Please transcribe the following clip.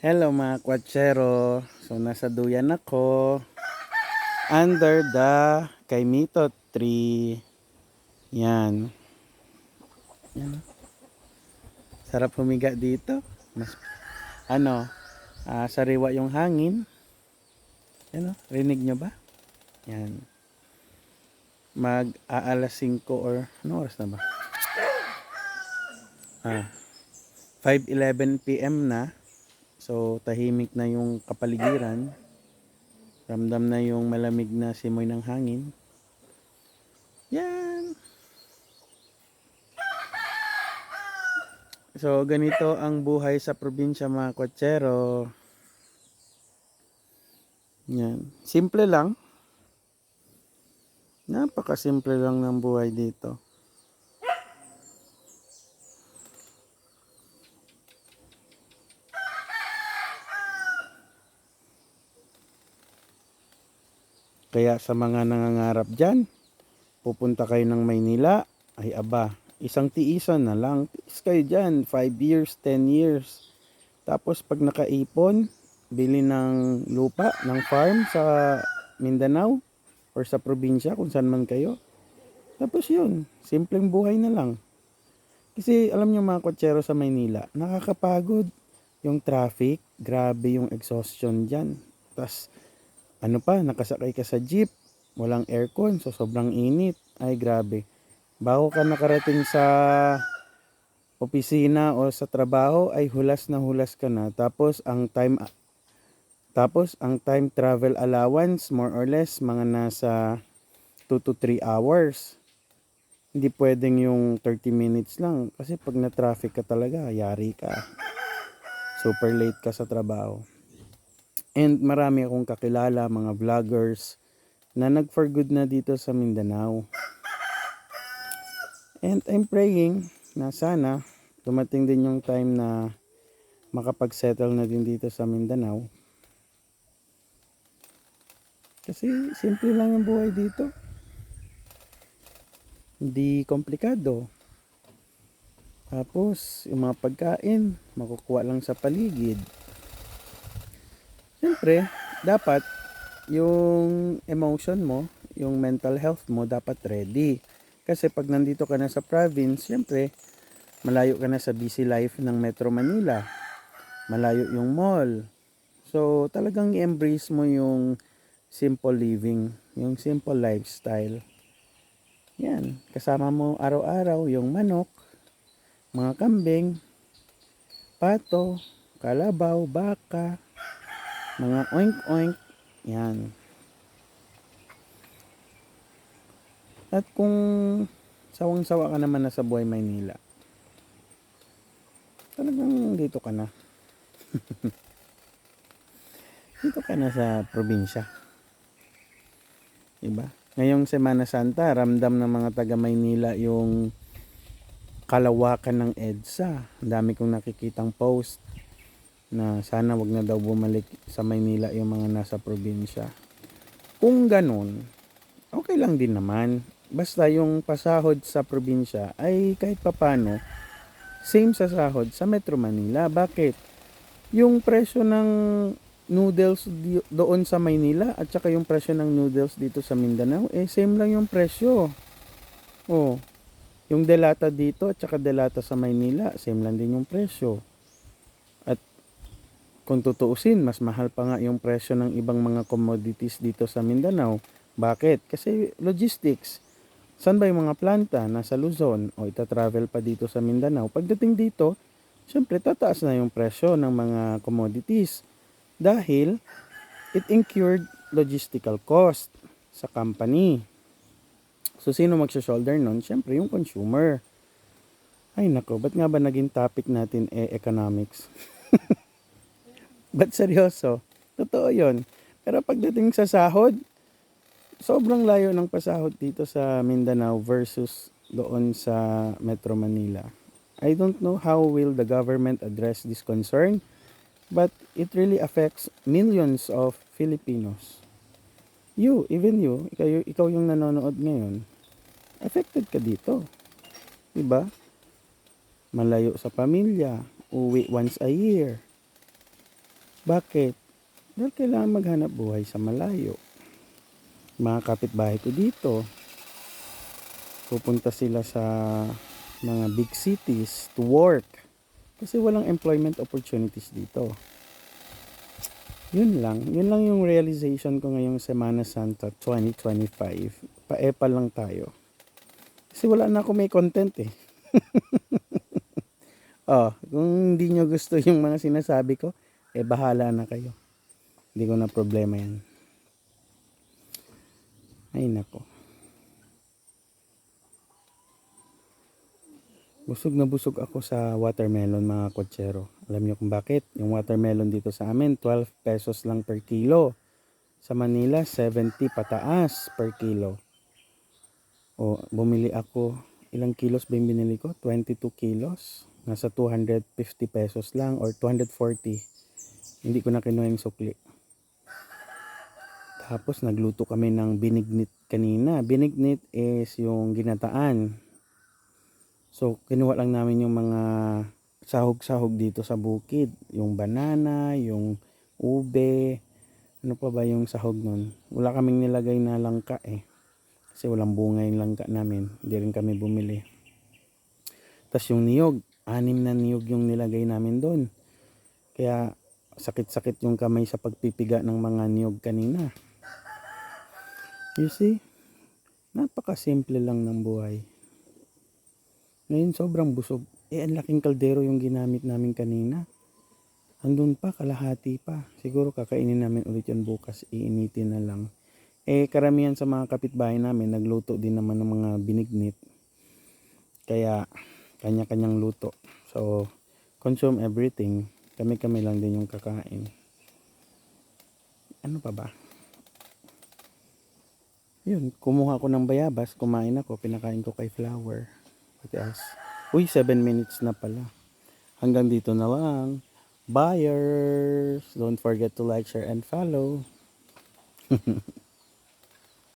Hello mga kwatsero. So nasa duyan ako. Under the Kaimito tree. Yan. Yan. Sarap humiga dito. Mas ano, ah, sariwa yung hangin. Yan o, rinig nyo ba? Yan. Mag aalas 5 or ano oras na ba? Ah, 5.11 p.m. na. So, tahimik na yung kapaligiran. Ramdam na yung malamig na simoy ng hangin. Yan. So, ganito ang buhay sa probinsya mga kwatsero. Yan. Simple lang. Napakasimple lang ng buhay dito. Kaya sa mga nangangarap dyan, pupunta kayo ng Maynila, ay aba, isang tiisan na lang. Tiis kayo dyan, 5 years, 10 years. Tapos pag nakaipon, bili ng lupa, ng farm sa Mindanao or sa probinsya kung saan man kayo. Tapos yun, simpleng buhay na lang. Kasi alam niyo mga kotsero sa Maynila, nakakapagod yung traffic, grabe yung exhaustion dyan. Tapos ano pa, nakasakay ka sa jeep, walang aircon, so sobrang init. Ay, grabe. Bago ka nakarating sa opisina o sa trabaho, ay hulas na hulas ka na. Tapos, ang time tapos ang time travel allowance more or less mga nasa 2 to 3 hours. Hindi pwedeng yung 30 minutes lang kasi pag na traffic ka talaga, yari ka. Super late ka sa trabaho. And marami akong kakilala, mga vloggers, na nag-for good na dito sa Mindanao. And I'm praying na sana dumating din yung time na makapag-settle na din dito sa Mindanao. Kasi simple lang yung buhay dito. Hindi komplikado. Tapos, yung mga pagkain, makukuha lang sa paligid. Siyempre, dapat yung emotion mo, yung mental health mo dapat ready. Kasi pag nandito ka na sa province, siyempre, malayo ka na sa busy life ng Metro Manila. Malayo yung mall. So, talagang i-embrace mo yung simple living, yung simple lifestyle. Yan, kasama mo araw-araw yung manok, mga kambing, pato, kalabaw, baka, mga oink-oink, yan. At kung sawang-sawa ka naman na sa buhay Maynila, talagang dito ka na. dito ka na sa probinsya. Diba? Ngayong Semana Santa, ramdam ng mga taga Maynila yung kalawakan ng EDSA. Ang dami kong nakikitang post na sana wag na daw bumalik sa Maynila yung mga nasa probinsya. Kung ganun, okay lang din naman. Basta yung pasahod sa probinsya ay kahit papano, same sa sahod sa Metro Manila. Bakit? Yung presyo ng noodles doon sa Maynila at saka yung presyo ng noodles dito sa Mindanao, eh same lang yung presyo. Oh, yung delata dito at saka delata sa Maynila, same lang din yung presyo. Kung tutuusin, mas mahal pa nga yung presyo ng ibang mga commodities dito sa Mindanao. Bakit? Kasi logistics. San ba yung mga planta? Nasa Luzon o ita-travel pa dito sa Mindanao. Pagdating dito, syempre tataas na yung presyo ng mga commodities dahil it incurred logistical cost sa company. So, sino magsha-shoulder nun? Syempre, yung consumer. Ay, nako, ba't nga ba naging topic natin eh, economics? ba't seryoso? Totoo yon. Pero pagdating sa sahod, sobrang layo ng pasahod dito sa Mindanao versus doon sa Metro Manila. I don't know how will the government address this concern, but it really affects millions of Filipinos. You, even you, ikaw, ikaw yung nanonood ngayon, affected ka dito. Diba? Malayo sa pamilya, uwi once a year. Bakit? Dahil kailangan maghanap buhay sa malayo. Mga kapitbahay ko dito, pupunta sila sa mga big cities to work. Kasi walang employment opportunities dito. Yun lang. Yun lang yung realization ko ngayong Semana Santa 2025. Paepa lang tayo. Kasi wala na ako may content eh. oh, kung hindi nyo gusto yung mga sinasabi ko, eh bahala na kayo. Hindi ko na problema yan. Ay nako. Busog na busog ako sa watermelon mga kotsero. Alam niyo kung bakit? Yung watermelon dito sa amin, 12 pesos lang per kilo. Sa Manila, 70 pataas per kilo. O, bumili ako, ilang kilos ba yung binili ko? 22 kilos. Nasa 250 pesos lang or 240. Hindi ko na kinuha yung sukli. Tapos nagluto kami ng binignit kanina. Binignit is yung ginataan. So, kinuha lang namin yung mga sahog-sahog dito sa bukid. Yung banana, yung ube, ano pa ba yung sahog nun? Wala kaming nilagay na langka eh. Kasi walang bunga yung langka namin. Hindi rin kami bumili. Tapos yung niyog, anim na niyog yung nilagay namin doon. Kaya sakit-sakit yung kamay sa pagpipiga ng mga niyog kanina. You see? Napaka-simple lang ng buhay. Ngayon sobrang busog. Eh, ang laking kaldero yung ginamit namin kanina. Andun pa, kalahati pa. Siguro kakainin namin ulit yun bukas. Iinitin na lang. Eh, karamihan sa mga kapitbahay namin, nagluto din naman ng mga binignit. Kaya, kanya-kanyang luto. So, consume everything. Kami-kami lang din yung kakain. Ano pa ba? Yun, kumuha ko ng bayabas, kumain ako, pinakain ko kay Flower. What else? Uy, 7 minutes na pala. Hanggang dito na lang. Buyers! Don't forget to like, share, and follow.